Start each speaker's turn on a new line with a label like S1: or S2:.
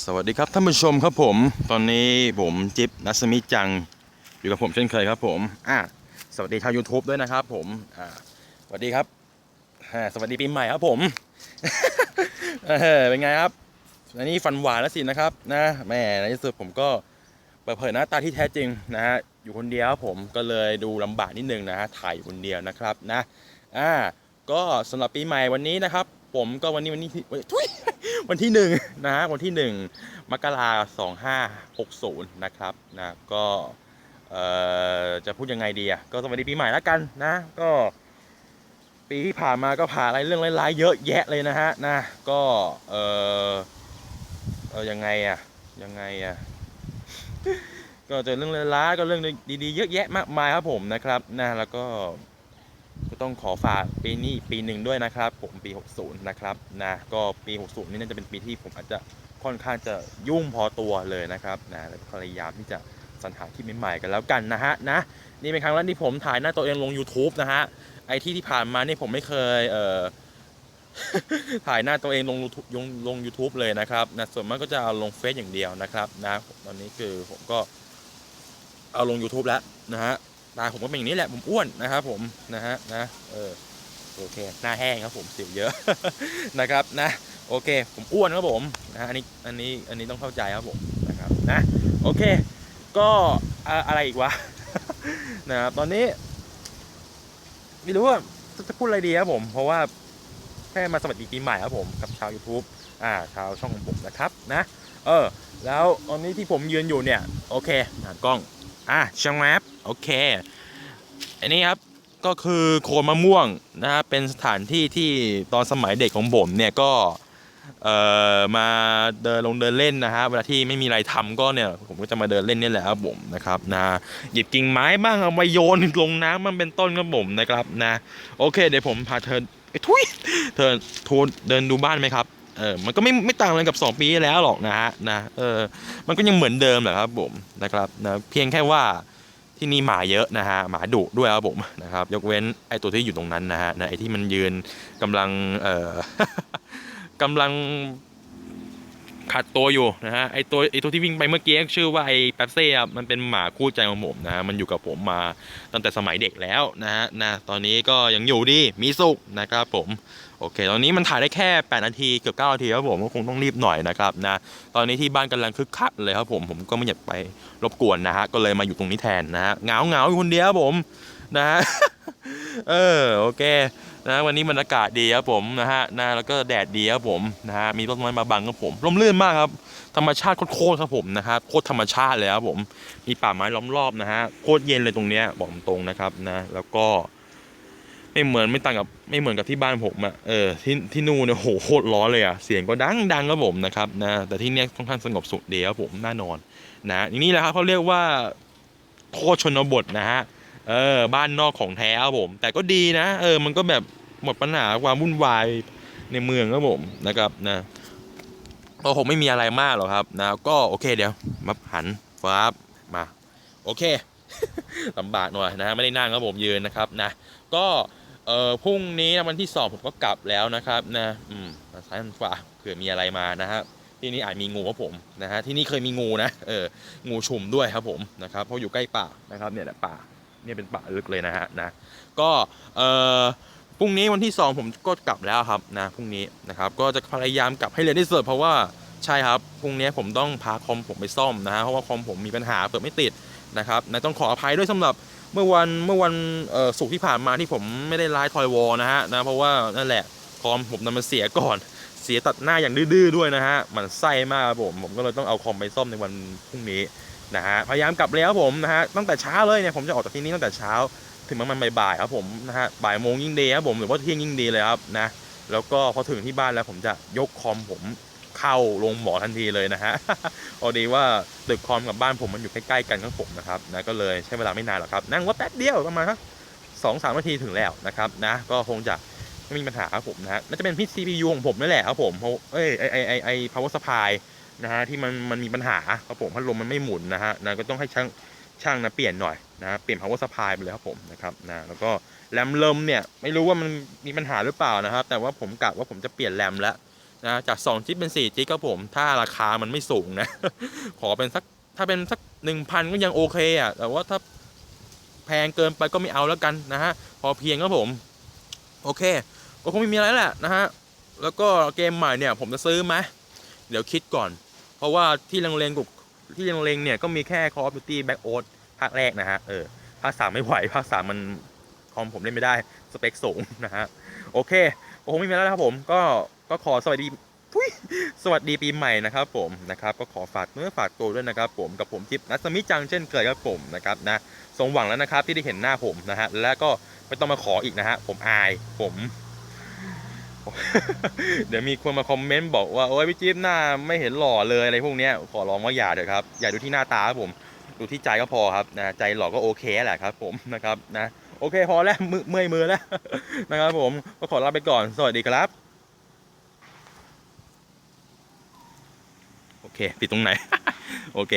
S1: สวัสดีครับท่านผู้ชมครับผม ตอนนี้ผมจิ๊บนัสมิจังอยู่กับผมเช่นเคยครับผมอะสวัสดีชาว YouTube ด้วยนะครับผมอ่าสวัสดีครับอ่าสวัสดีปีใหม่ครับผมเออเป็นไงครับอันนี้ฟันหวานแล้วสินะครับนะแม่ในที่สุดผมก็เปิดเผยหน้าตาที่แท้จริงนะฮะอยู่คนเดียวครับผมก็เลยดูลำบากนิดนึงนะฮะถ่ายอยู่คนเดียวนะครับนะอ่าก็สำหรับปีใหม่วันนี้นะครับ ผมก็วันนี้วันนี้ที่ทุย วันที่หนึ่งนะฮะวันที่หนึ่งมกราสองห้าหกศูนย์นะครับนะก็เอ่อจะพูดยังไงดีอะก็สวัสดีปีใหม่แล้วกันนะ ก็ ปีที่ผ่านมาก็ผ่านอะไรเรื่องร้ายๆเยอะแยะเลยนะฮะนะก็เออเออยังไงอะยังไงอะก็เจอเรื่องร้ายๆก็เรื่องดีๆเยอะแยะมากมายครับผมนะครับนะแล้วก็ ต้องขอฝากปีนี้ปีหนึ่งด้วยนะครับ ผมปี 60 นะครับนะก็ปี 60 นี่น่าจะเป็นปีที่ผมอาจจะค่อนข้างจะยุ่งพอตัวเลยนะครับนะแล้วพยายามที่จะสรรหาที่ใหม่ๆกันแล้วกันนะฮะนะนี่เป็นครั้งแรกที่ผมถ่ายหน้าตัวเองลง YouTube นะฮะไอที่ที่ผ่านมานี่ผมไม่เคยเอ่อถ่ายหน้าตัวเองลง YouTube ลงลง YouTube เลยนะครับนะส่วนมากก็จะเอาลงเฟซอย่างเดียวนะครับนะตอนนี้คือผมก็เอาลง YouTube แล้วนะฮะ ตาผมก็เป็นอย่างนี้แหละผมอ้วนนะครับผมนะฮะนะเออโอเคหน้าแห้งครับผมสิวเยอะนะครับนะโอเค ผมอ้วนครับผมนะฮะอันนี้อันนี้อันนี้ต้องเข้าใจครับผมนะครับนะโอเค ก็อะไรอีกวะนะครับตอนนี้ไม่รู้ว่าจะจะพูดอะไรดีครับผม เพราะว่าแค่มาสวัสดีปีใหม่ครับผมกับชาว YouTube อ่าชาวช่องของผมนะครับนะ เออ แล้วตอนนี้ที่ผมยืนอยู่เนี่ย โอเคหากล้อง อะช่างแมป โอเค อันนี้ครับก็คือโคนมะม่วงนะครับเป็นสถานที่ที่ตอนสมัยเด็กของผมเนี่ยก็เอ่อมาเดินลงเดินเล่นนะฮะเวลาที่ไม่มีอะไรทำก็เนี่ยผมก็จะมาเดินเล่นนี่แหละครับผมนะครับนะหยิบกิ่งไม้บ้างเอามาโยนลงน้ำมันเป็นต้นครับผมนะครับนะโอเคเดี๋ยวผมพาเธอไอ้ทุยเธอทูเดินดูบ้านไหมครับเออมันก็ไม่ไม่ต่างอะไรกับ 2 ปีที่แล้วหรอกนะฮะนะเออมันก็ยังเหมือนเดิมแหละครับผมนะครับนะเพียงแค่ว่า ที่นี่หมาเยอะนะฮะหมาดุด้วยครับผมนะครับ ยกเว้นไอตัวที่อยู่ตรงนั้นนะฮะไอที่มันยืนกำลังเอ่อกำลัง ขัดตัวอยู่นะฮะไอตัวไอตัวที่วิ่งไปเมื่อกี้ชื่อว่าไอแป๊บเซ่มันเป็นหมาคู่ใจของผมนะฮะมันอยู่กับผมมาตั้งแต่สมัยเด็กแล้วนะฮะนะตอนนี้ก็ยังอยู่ดีมีสุขนะครับผมโอเค ตอนนี้มันถ่ายได้แค่ 8 นาทีเกือบ 9 นาทีครับผมก็คงต้องรีบหน่อยนะครับนะตอนนี้ที่บ้านกำลังคึกคักเลยครับผมผมก็ไม่อยากไปรบกวนนะฮะก็เลยมาอยู่ตรงนี้แทนนะฮะเหงาเหงาอยู่คนเดียวผมนะฮะเออโอเค นะวันนี้มันอากาศดีครับผมนะฮะนะแล้วก็แดดดีครับผมนะฮะมีต้นไม้มาบังครับผมร่มรื่นมากครับ ธรรมชาติโคตรครับผมนะครับโคตรธรรมชาติเลยครับผมมีป่าไม้ล้อมรอบนะฮะโคตรเย็นเลยตรงเนี้ยบอกตรงนะครับนะแล้วก็ ไม่เหมือนไม่ต่างกับไม่เหมือนกับที่บ้านผมอะเออที่ที่นู่นเนี่ยโหโคตรร้อนเลยอะเสียงก็ดังดังครับผมนะครับนะแต่ที่เนี้ยค่อนข้างสงบสุขดีครับผมน่านอนนะอย่างนี้แหละครับเขาเรียกว่าโคตรชนบทนะฮะ เออบ้านนอกของแท้ครับผม แต่ก็ดีนะ เออ มันก็แบบหมดปัญหาความวุ่นวายในเมืองครับผมนะครับนะก็คงไม่มีอะไรมากหรอกครับนะก็โอเคเดี๋ยวมาหันฟ้าบมา โอเคลำบากหน่อยนะไม่ได้นั่งครับผมยืนนะครับนะก็เออพรุ่งนี้วันที่สองผมก็กลับแล้วนะครับนะอืมมาซ้ายมาขวาเผื่อมีอะไรมานะฮะที่นี่อาจมีงูครับผมนะฮะที่นี่เคยมีงูนะเอองูชุมด้วยครับผมนะครับเพราะอยู่ใกล้ป่านะครับเนี่ยแหละป่า เนี่ยเป็นป่าลึกเลยนะฮะนะก็เอ่อพรุ่งนี้วันที่สองผมก็กลับแล้วครับนะพรุ่งนี้นะครับก็จะพยายามกลับให้เร็วที่สุดเพราะว่าใช่ครับพรุ่งนี้ผมต้องพาคอมผมไปซ่อมนะฮะเพราะว่าคอมผมมีปัญหาเปิดไม่ติดนะครับนะต้องขออภัยด้วยสำหรับเมื่อวันเมื่อวันศุกร์ที่ผ่านมาที่ผมไม่ได้ไลฟ์ทอยวอลนะฮะนะเพราะว่านั่นแหละคอมผมนำมาเสียก่อนเสียตัดหน้าอย่างดื้อๆด้วยนะฮะมันไส้มากครับผมผมก็เลยต้องเอาคอมไปซ่อมในวันพรุ่งนี้ นะฮะพยายามกลับแล้วครับผมนะฮะตั้งแต่เช้าเลยเนี่ยผมจะออกจากที่นี่ตั้งแต่เช้า ถึงประมาณบ่ายๆครับผมนะฮะบ่ายโมงยิ่งดีครับผมหรือว่าเที่ยงยิ่งดีเลยครับนะแล้วก็พอถึงที่บ้านแล้วผมจะยกคอมผมเข้าลงหมอทันทีเลยนะฮะพอดีว่าตึกคอมกับบ้านผมมันอยู่ใกล้ๆกันครับผมนะครับนะก็เลยใช้เวลาไม่นานหรอกครับ นั่งว่าแป๊บเดียวประมาณสักสองสามนาทีถึงแล้วนะครับนะก็คงจะไม่มีปัญหาครับผมนะฮะน่าจะเป็นพี่ CPU ของผมนั่นแหละครับผมเพราะเอ้ยไอไอไอไอ power supply นะฮะที่มันมันมีปัญหาครับผมพัดลมมันไม่หมุนนะฮะนะก็ต้องให้ช่างช่างนะเปลี่ยนหน่อยนะเปลี่ยน power supply ไปเลยครับผมนะครับนะแล้วก็แรมเลิมเนี่ยไม่รู้ว่ามันมีปัญหาหรือเปล่านะครับ แต่ว่าผมกะว่าผมจะเปลี่ยนแรมแล้วนะจาก2จิกเป็น4จิกครับผม ถ้าราคามันไม่สูงนะ ขอเป็นสักถ้าเป็นสักหนึ่งพันก็ยังโอเคอะแต่ว่าถ้าแพงเกินไปก็ไม่เอาแล้วกันนะฮะพอเพียงครับผม โอเค ก็คงไม่มีอะไรแหละนะฮะแล้วก็เกมใหม่เนี่ยผมจะซื้อไหมเดี๋ยวคิดก่อน เพราะว่าที่เลงๆกูที่เลงๆเนี่ยก็มีแค่ Call of Duty Black Ops ภาคแรกนะฮะเออภาคสามไม่ไหวภาคสามมันคอมผมเล่นไม่ได้สเปคสูงนะฮะโอเคก็คงไม่มีแล้วนะครับผมก็ก็ขอสวัสดีทุยสวัสดีปีใหม่นะครับผมนะครับก็ขอฝากเนื้อฝากตัวด้วยนะครับผมกับผมจิ๊บนัสมิจังเช่นเคยครับผมนะครับนะสมหวังแล้วนะครับที่ได้เห็นหน้าผมนะฮะและก็ไม่ต้องมาขออีกนะฮะผมอายผม เดี๋ยวมีคนมาคอมเมนต์บอกว่าโอ้ยพี่จิ๊บหน้าไม่เห็นหล่อเลยอะไรพวกนี้ขอร้องว่าอย่าเถอะครับอย่าดูที่หน้าตาครับผมดูที่ใจก็พอครับนะใจหล่อก็โอเคแหละครับ ผมนะครับนะโอเคพอแล้วเมื่อยมือแล้วนะครับ ผมก็ขอลาไปก่อนสวัสดีครับ โอเคปิดตรงไหน โอเค